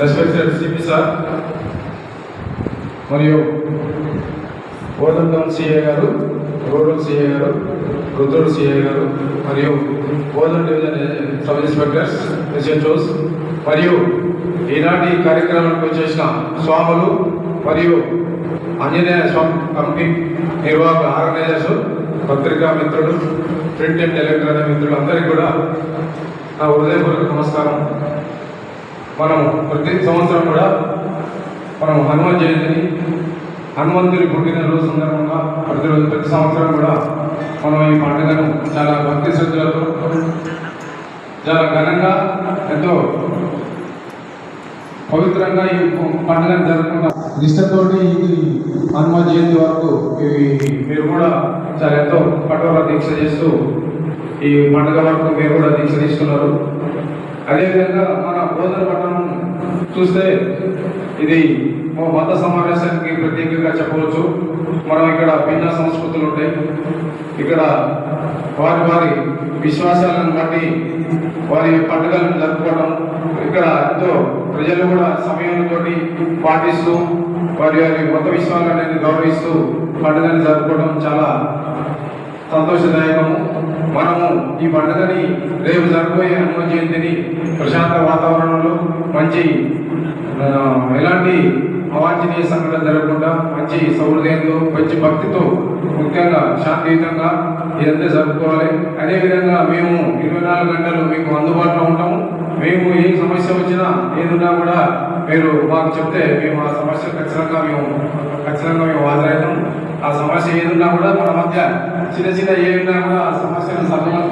Respected CP sir. మరియు ఓదన్ CA గారు రోడ్డు సిఏ గారు రుద్రుడు సిఏ గారు మరియు ఓదన్ డివిజన్ సబ్ ఇన్స్పెక్టర్స్ ఎస్హెచ్ఓస్ మరియు ఈనాటి కార్యక్రమానికి వచ్చేసిన స్వాములు మరియు ఆంజనేయ స్వామి కమిటీ నిర్వాహక ఆర్గనైజర్స్ పత్రికా మిత్రులు ప్రింట్ అండ్ ఎలక్ట్రానిక్ మిత్రులు అందరికీ కూడా నా హృదయపూర్వక నమస్కారం. మనం ప్రతి సంవత్సరం కూడా మనం హనుమాన్ జయంతిని హనుమంతుని పుట్టినరోజు సందర్భంగా ప్రతిరోజు ప్రతి సంవత్సరం కూడా మనం ఈ పండుగను చాలా భక్తి శ్రద్ధలతో చాలా ఘనంగా ఎంతో పవిత్రంగా ఈ పండుగను జరుపుకుంటాం. నిష్టతోటి ఇది హనుమాన్ జయంతి వరకు ఇవి మీరు కూడా చాలా ఎంతో కఠోర దీక్ష చేస్తూ ఈ పండుగ వరకు మీరు కూడా దీక్ష తీసుకున్నారు అదేవిధంగా మన బోధన పట్టణం చూస్తే ఇది మత సమావేశానికి ప్రత్యేకంగా చెప్పవచ్చు. మనం ఇక్కడ భిన్న సంస్కృతులు ఉంటాయి. ఇక్కడ వారి వారి విశ్వాసాలను బట్టి వారి పండుగలను జరుపుకోవడం. ఇక్కడ ఎంతో ప్రజలు కూడా సమయంతో పాటిస్తూ వారి వారి మత విశ్వాసాలను గౌరవిస్తూ పండుగను జరుపుకోవడం చాలా సంతోషదాయకము. మనము ఈ పండుగని రేపు జరగబోయే హనుమ జయంతిని ప్రశాంత వాతావరణంలో మంచి ఎలాంటి అవాంఛనీయ సంఘటన జరగకుండా మంచి సౌహృదయంతో మంచి భక్తితో ముఖ్యంగా శాంతియుతంగా ఇదంతా జరుపుకోవాలి. అదేవిధంగా మేము ఇరవై నాలుగు గంటలు మీకు అందుబాటులో ఉంటాము. మేము ఏ సమస్య వచ్చినా ఏదున్నా కూడా మీరు మాకు చెప్తే మేము ఆ సమస్య ఖచ్చితంగా మేము ఖచ్చితంగా మేము హాజరవుతాం సమస్య ఏదున్నా కూడా మన మధ్య చిన్న చిన్న ఏదున్నా కూడా సమస్యను సర్దుమని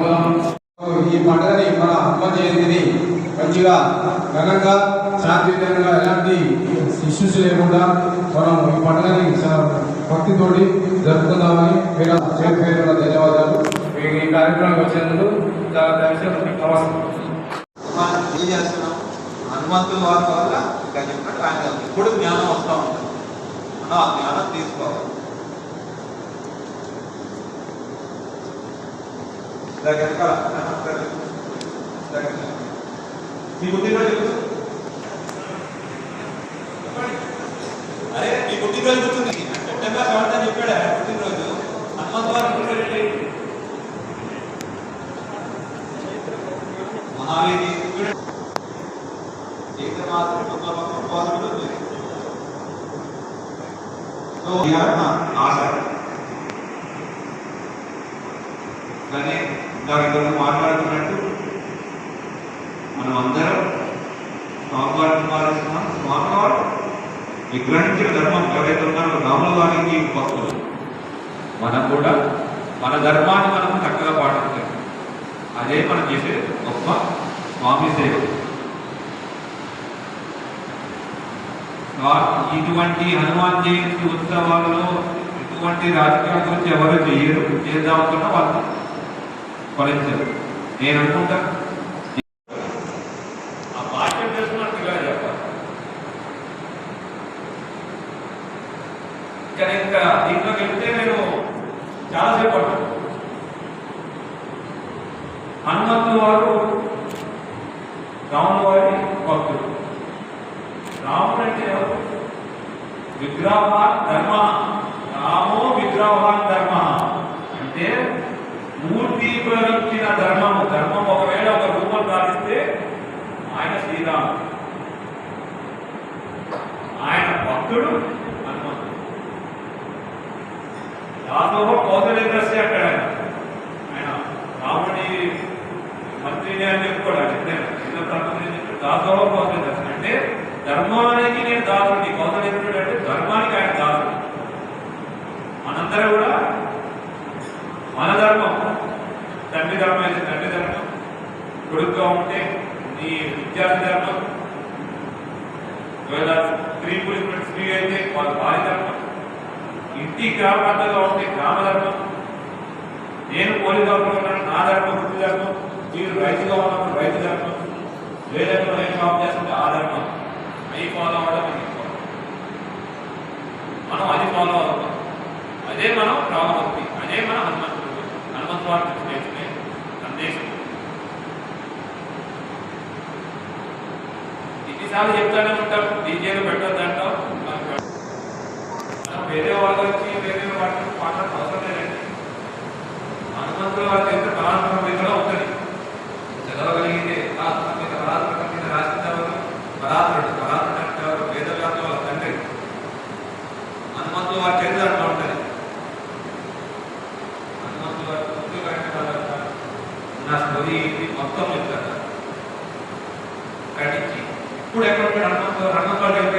ఈ పండుగని మన హనుమాన్ జయంతిని మంచిగా ఘనంగా శాంతియుతంగా ఎలాంటి ఇష్యూస్ లేకుండా మనం ఈ పండుగని చాలా భక్తితోటి జరుపుకుందామని ధన్యవాదాలు. ఈ కార్యక్రమానికి వచ్చినందుకు చాలా థ్యాంక్స్ ఏం చేస్తున్నాం? హనుమంతుల వారి వల్ల ఇంకా చెప్పినట్టు ఆయన ఇప్పుడు జ్ఞానం వస్తూ ఉంటుంది మనం ఆ జ్ఞానం తీసుకోవాలి. ఇలా వెనకాల, మీ పుట్టినరోజు ఎప్పుడు? అరే మీ పుట్టినరోజు గుర్తుంది. సెప్టెంబర్ సెవెంత్ అని చెప్పాడా పుట్టినరోజు. హనుమంతు వారి పుట్టినరోజు ఏంటి? ఆశ. కానీ వారిద్దరు మాట్లాడుతున్నట్టు మనం అందరం స్వామివారిని మారేస్తున్నాం స్వామివారు విగ్రహించిన ధర్మం ఎవరైతే ఉన్నారో రాముల వారికి భక్తులు మనం కూడా మన ధర్మాన్ని మనం చక్కగా పాటించాలి అదే మనం చేసే గొప్ప స్వామి సేవ. ఇటువంటి హనుమాన్ జయంతి ఉత్సవాలలో ఇటువంటి రాజకీయాల గురించి ఎవరు చేయరు చేద్దామనుకున్నా వాళ్ళు ఫలించరు నేను అనుకుంటా ఆ పార్టీ చేస్తున్నట్టు ఇలా చెప్పాలి ఇక్కడ ఇంకా దీంట్లోకి వెళ్తే నేను చాలాసేపు పడుతుంది. హనుమంతుల వారు రాముల వారి భక్తుడు రాముడు అంటే ఎవరు? విగ్రహ ధర్మ. రామో విగ్రహవాన్ ధర్మ అంటే మూర్తీకరించిన ధర్మము ధర్మం ఒకవేళ ఒక రూపం సాధిస్తే ఆయన శ్రీరాముడు. ఆయన భక్తుడు హనుమంతుడు. దాసోహ కౌశలేంద్రస్య అక్కడ ఆయన ఆయన రాముడి మంత్రిని అని చెప్పుకోవడానికి నేను చిన్న దాసోహ కౌశలేంద్రస్య అంటే ధర్మానికి నేను దాసుడి కౌశలేంద్రుడు అంటే ధర్మానికి ఆయన దాసుడు. మనందరం కూడా మన ధర్మం తండ్రి ధర్మం అయితే తండ్రి ధర్మం కొడుకుగా ఉంటే నీ విద్యార్థి ధర్మం ఒకవేళ స్త్రీ పురుషుడు స్త్రీ అయితే వాళ్ళ భార్య ధర్మం. ఇంటి గ్రామ గ్రామాంతంగా ఉంటే గ్రామ ధర్మం. నేను పోలీసు ధర్మంలో ఉన్నాను నా ధర్మం వృత్తి ధర్మం. మీరు రైతుగా ఉన్నప్పుడు రైతు ధర్మం. లేదంటే నేను జాబ్ చేస్తుంటే ఆ ధర్మం. అవి ఫాలో అవ్వడం మనం అది ఫాలో అవుతాం అదే మనం రామభక్తి అదే మనం హనుమంతుడు. హనుమంతు వారి నుంచి చెప్తానే ఉంటాం. డీజేలు పెట్టద్దు అంటాం. వేరే వాళ్ళకి వేరే వాళ్ళకి మాట్లాడే అవసరం లేదండి. హనుమంతుల వారికి ఎంత పరాక్రమం మీద ఉంటుంది. ಕೂಡ ಹಣಕಾಸು ಹಣಕಾಸು